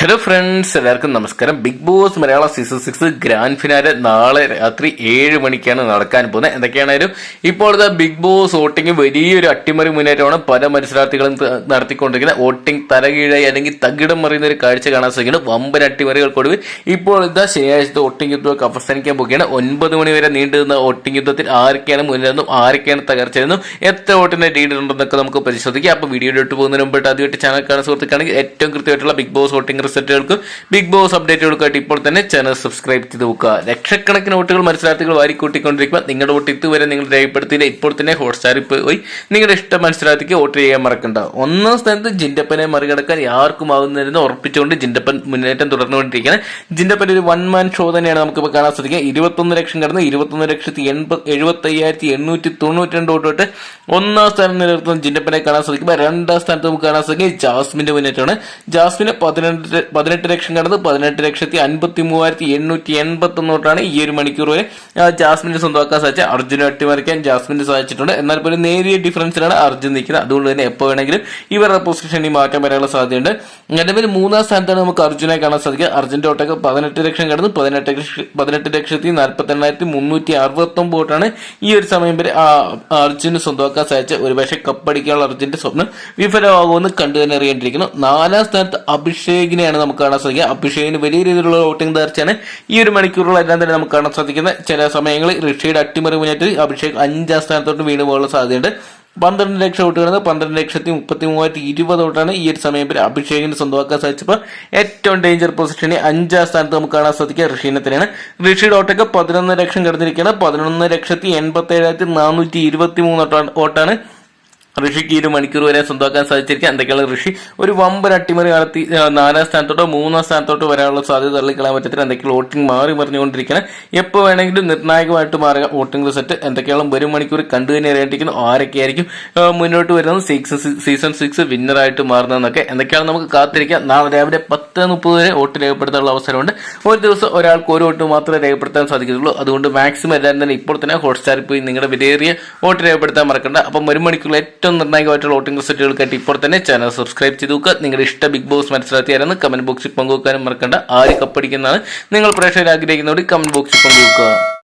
Hello friends എല്ലാവർക്കും നമസ്കാരം. Big boss Malayalam season six grand finale നാളെ രാത്രി ഏഴ് മണിക്കാണ് നടക്കാൻ പോകുന്നത്. എന്തൊക്കെയാണേലും ഇപ്പോഴത്തെ ബിഗ് ബോസ് വോട്ടിംഗ് വലിയൊരു അട്ടിമറി മുന്നേറ്റമാണ് പല മത്സരാർത്ഥികളും നടത്തിക്കൊണ്ടിരിക്കുന്ന വോട്ടിംഗ് തലകീഴായി അല്ലെങ്കിൽ തകിടം മറിയുന്ന ഒരു കാഴ്ച കാണാൻ സാധിക്കുന്നത് വമ്പൻ അട്ടിമറികൾക്കൊടുവിൽ ഇപ്പോഴത്തെ ശനിയാഴ്ചത്തെ വോട്ടിംഗ് യുദ്ധമൊക്കെ അവസാനിക്കാൻ പോകുകയാണ് ഒൻപത് മണി വരെ നീണ്ടു നിന്ന വോട്ടിംഗ് യുദ്ധത്തിൽ ആരൊക്കെയാണ് മുന്നിലെന്നും ആരൊക്കെയാണ് തകർച്ചയെന്നും എത്ര വോട്ടിന്റെ ലീഡ് ഉണ്ടെന്നൊക്കെ നമുക്ക് പരിശോധിക്കാം. അപ്പോൾ വീഡിയോയിലോട്ട് പോകുന്നതിന് മുമ്പായിട്ട് ആദ്യമായിട്ട് ചാനൽ കാണാൻ സുഹൃത്തുക്കാണെങ്കിൽ ഏറ്റവും കൃത്യമായിട്ടുള്ള ബിഗ് ബോസ് വോട്ടിംഗ് റിസൾട്ടുകൾക്കും ബിഗ് ബോസ് അപ്ഡേറ്റുകൾക്കായിട്ട് ഇപ്പോൾ തന്നെ ചാനൽ സബ്സ്ക്രൈബ് ചെയ്ത് നോക്കുക ലക്ഷക്കണക്കിന് വോട്ടുകൾ മത്സരാർത്ഥികൾ വാരിക്കൂട്ടിക്കൊണ്ടിരിക്കുക നിങ്ങളുടെ വോട്ട് ഇതുവരെ നിങ്ങൾ രേഖപ്പെടുത്തിയില്ല. ഇപ്പോൾ തന്നെ ഹോട്ട്സ്റ്റാറിൽ പോയി നിങ്ങളുടെ ഇഷ്ട മത്സരാർത്ഥിക്ക് വോട്ട് ചെയ്യാൻ മറക്കണ്ട. ഒന്നാം സ്ഥാനത്ത് ജിൻഡപ്പനെ മറികടക്കാൻ ആർക്കും ആവുന്നതെന്ന് ഉറപ്പിച്ചുകൊണ്ട് ജിൻഡപ്പൻ മുന്നേറ്റം തുടർന്നുകൊണ്ടിരിക്കുകയാണ്. ജിൻഡപ്പൻ ഒരു വൺ മാൻ ഷോ തന്നെയാണ് നമുക്കിപ്പോൾ കാണാൻ സാധിക്കുക ഇരുപത്തൊന്ന് ലക്ഷം കടന്ന് ഇരുപത്തൊന്ന് ലക്ഷത്തി എൺപത് എഴുപത്തി അയ്യായിരത്തി എണ്ണൂറ്റി തൊണ്ണൂറ്റി രണ്ട് വോട്ട് ഒന്നാം സ്ഥാനം നിലനിർത്തുന്ന ജിൻഡപ്പനെ കാണാൻ സാധിക്കുമ്പോൾ രണ്ടാം സ്ഥാനത്ത് നമുക്ക് കാണാൻ സാധിക്കും ജാസ്മിന്റെ മുന്നേറ്റമാണ്. ജാസ്മിന് പതിനെട്ട് പതിനെട്ട് ലക്ഷം കടന്ന് പതിനെട്ട് ലക്ഷത്തി അൻപത്തി മൂവായിരത്തി എണ്ണൂറ്റി എൺപത്തി ഒന്ന് തൊട്ടാണ് ഈ ഒരു മണിക്കൂർ വരെ. ജാസ്മിന് സ്വന്തമാക്കാൻ സാധിച്ച അർജുനെ അട്ടിമറിക്കാൻ ജാസ്മിന് സാധിച്ചിട്ടുണ്ട്. എന്നാൽ പോലും നേരിയ ഡിഫറൻസിലാണ് അർജുൻ നിൽക്കുന്നത്. അതുകൊണ്ട് തന്നെ എപ്പോൾ വേണമെങ്കിലും ഇവരുടെ പൊസിഷനിൽ മാറ്റം വരാനുള്ള സാധ്യതയുണ്ട്. നിലവിൽ മൂന്നാം സ്ഥാനത്താണ് നമുക്ക് അർജുനെ കാണാൻ സാധിക്കുക. അർജുന്റെ ഒട്ടൊക്കെ പതിനെട്ട് ലക്ഷം കടന്ന് പതിനെട്ട് ലക്ഷം പതിനെട്ട് ലക്ഷത്തി നാൽപ്പത്തി എണ്ണായിരത്തി മുന്നൂറ്റി അറുപത്തി ഒമ്പത് വോട്ടാണ് ഈ ഒരു സമയം വരെ അർജുന് സ്വന്തമാക്കാൻ സാധിച്ച. ഒരുപക്ഷെ കപ്പടിക്കാനുള്ള അർജുന്റെ സ്വപ്നം വിഫലമാകുമെന്ന് കണ്ടു തന്നെ അറിയേണ്ടിയിരിക്കുന്നു. നാലാം സ്ഥാനത്ത് അഭിഷേകിനെയാണ് നമുക്ക് കാണാൻ സാധിക്കുക. അഭിഷേകിന് വലിയ രീതിയിലുള്ള വോട്ടിംഗ് തകർച്ചയാണ് ഈ ഒരു മണിക്കൂറുകളെല്ലാം തന്നെ നമുക്ക് കാണാൻ സാധിക്കുന്നത്. ചില സമയങ്ങളിൽ ഋഷിയുടെ അട്ടിമറി മുന്നേറ്റത്തിൽ അഭിഷേക് അഞ്ചാം സ്ഥാനത്തോട്ട് വീണ് പോകാനുള്ള സാധ്യതയുണ്ട്. പന്ത്രണ്ട് ലക്ഷം വോട്ടുകൾ പന്ത്രണ്ട് ലക്ഷത്തി മുപ്പത്തി മൂവായിരത്തി ഇരുപത് വോട്ടാണ് ഈ ഒരു സമയം വരെ അഭിഷേകിന് സ്വന്തമാക്കാൻ സാധിച്ചപ്പോൾ ഏറ്റവും ഡേഞ്ചർ പൊസിഷനെ അഞ്ചാം സ്ഥാനത്ത് നമുക്ക് കാണാൻ സാധിക്കുക ഋഷീനെ തന്നെയാണ്. ഋഷിയുടെ വോട്ടൊക്കെ പതിനൊന്ന് ലക്ഷം കിടന്നിരിക്കുകയാണ്. പതിനൊന്ന് ലക്ഷത്തി എൺപത്തി ഏഴായിരത്തി നാനൂറ്റി ഇരുപത്തി മൂന്ന് വോട്ടാണ് ഋഷിക്ക് ഒരു മണിക്കൂർ വരെ സ്വന്തമാക്കാൻ സാധിച്ചിരിക്കാം എന്തൊക്കെയാണ് ഋഷി? ഒരു വമ്പൻ അട്ടിമറി നടത്തി നാലാം സ്ഥാനത്തോട്ടോ മൂന്നാം സ്ഥാനത്തോട്ടോ വരാനുള്ള സാധ്യത തള്ളിക്കളയാൻ പറ്റത്തില്ല. എന്തൊക്കെയാണ് വോട്ടിംഗ് മാറി മറിഞ്ഞുകൊണ്ടിരിക്കണം എപ്പോൾ വേണമെങ്കിലും നിർണായകമായിട്ട് മാറുക. വോട്ടിംഗ് റിസൾട്ട് എന്തൊക്കെയാണ് വരും മണിക്കൂർ കണ്ടു തന്നെ അറിയേണ്ടിരിക്കുന്നു. ആരൊക്കെയായിരിക്കും മുന്നോട്ട് വരുന്നത്? സിക്സ് സീസൺ സിക്സ് വിന്നറായിട്ട് മാറുന്നതെന്നൊക്കെ. എന്തൊക്കെയാണ് നമുക്ക് കാത്തിരിക്കാം നാളെ രാവിലെ പത്ത് മുപ്പത് വരെ വോട്ട് രേഖപ്പെടുത്താനുള്ള അവസരമുണ്ട്. ഒരു ദിവസം ഒരാൾക്ക് ഒരു വോട്ട് മാത്രമേ രേഖപ്പെടുത്താൻ സാധിക്കത്തുള്ളൂ. അതുകൊണ്ട് മാക്സിമം എല്ലാവരും തന്നെ ഇപ്പോൾ തന്നെ ഹോട്ട്സ്റ്റാറിൽ പോയി നിങ്ങളുടെ വിലയേറിയ വോട്ട് രേഖപ്പെടുത്താൻ മറക്കണ്ട. അപ്പം വരും മണിക്കൂറിൽ ഏറ്റവും നിർണായകമായിട്ടുള്ള വോട്ടിംഗ് റിസൾട്ടുകൾക്കായിട്ട് ഇപ്പോൾ തന്നെ ചാനൽ സബ്സ്ക്രൈബ് ചെയ്ത് നോക്കുക. നിങ്ങളുടെ ഇഷ്ട ബിഗ് ബോസ് മനസ്സിലാക്കിയായിരുന്നു കമന്റ് ബോക്സിൽ പങ്കുവെക്കാനും മറക്കണ്ട. ആര് കപ്പടിക്കുന്നതാണ് നിങ്ങൾ പ്രേക്ഷകർ ആഗ്രഹിക്കുന്നവർ കമന്റ് ബോക്സിൽ പങ്കുവെക്കുക.